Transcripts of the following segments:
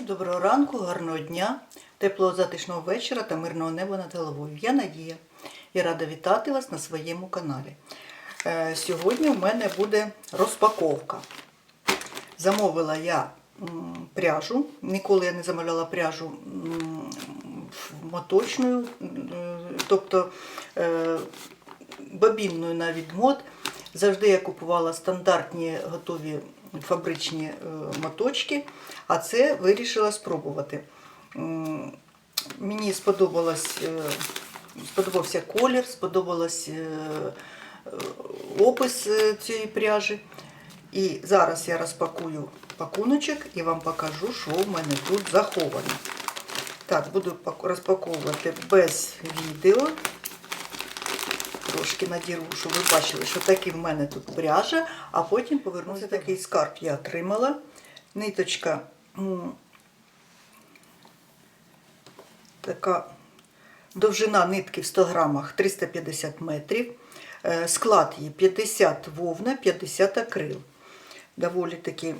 доброго ранку, гарного дня, теплого затишного вечора та мирного неба над головою. Я Надія і рада вітати вас на своєму каналі. Е, Сьогодні у мене буде розпаковка. Замовила я пряжу. Ніколи я не замовляла пряжу моточною, тобто е, бобінною на відмот. Завжди я купувала стандартні готові фабричні е, моточки, а це вирішила спробувати. Мені сподобалось, е, сподобався колір, сподобалось е, опис цієї пряжі. І зараз я розпакую пакуночок і вам покажу, що в мене тут заховано. Так, буду розпаковувати без відео. Трошки надірву, щоб ви бачили, що таки в мене тут пряжа, а потім повернуся. Такий скарб я отримала. Ниточка така довжина нитки в 100 грамах 350 метрів. Е, Склад її 50 вовна, 50 акрил. Доволі таки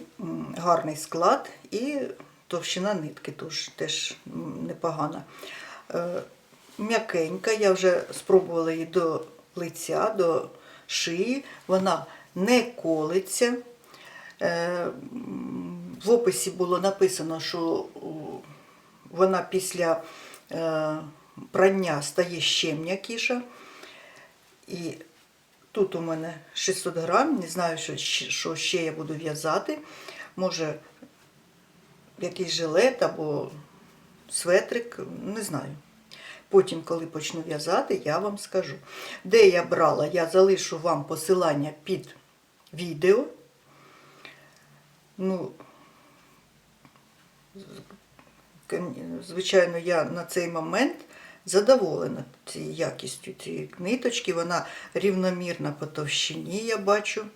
гарний склад і товщина нитки теж, теж непогана. Е, М'якенька, я вже спробувала її до лиця, до шиї. Вона не колиться. Е, В описі було написано, що вона після е, прання стає ще м'якіша. І тут у мене 600 грам, не знаю, що ще я буду в'язати. Може, якийсь жилет або светрик, не знаю. Потім, коли почну в'язати, я вам скажу. Де я брала, я залишу вам посилання під відео. Ну, Звичайно, я на цей момент задоволена цією якістю цієї ниточки. Вона рівномірна по товщині, я бачу,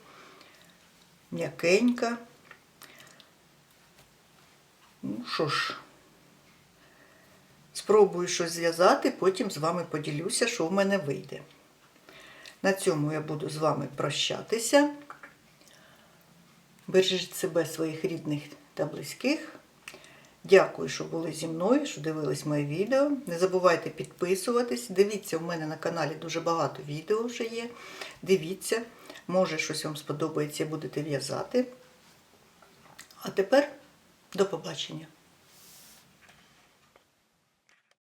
м'якенька. Ну що ж, спробую щось зв'язати, потім з вами поділюся, що в мене вийде. На цьому я буду з вами прощатися. Бережіть себе, своїх рідних та близьких. Дякую, що були зі мною, що дивились моє відео. Не забувайте підписуватись. Дивіться, у мене на каналі дуже багато відео вже є. Дивіться, може щось вам сподобається, будете в'язати. А тепер до побачення.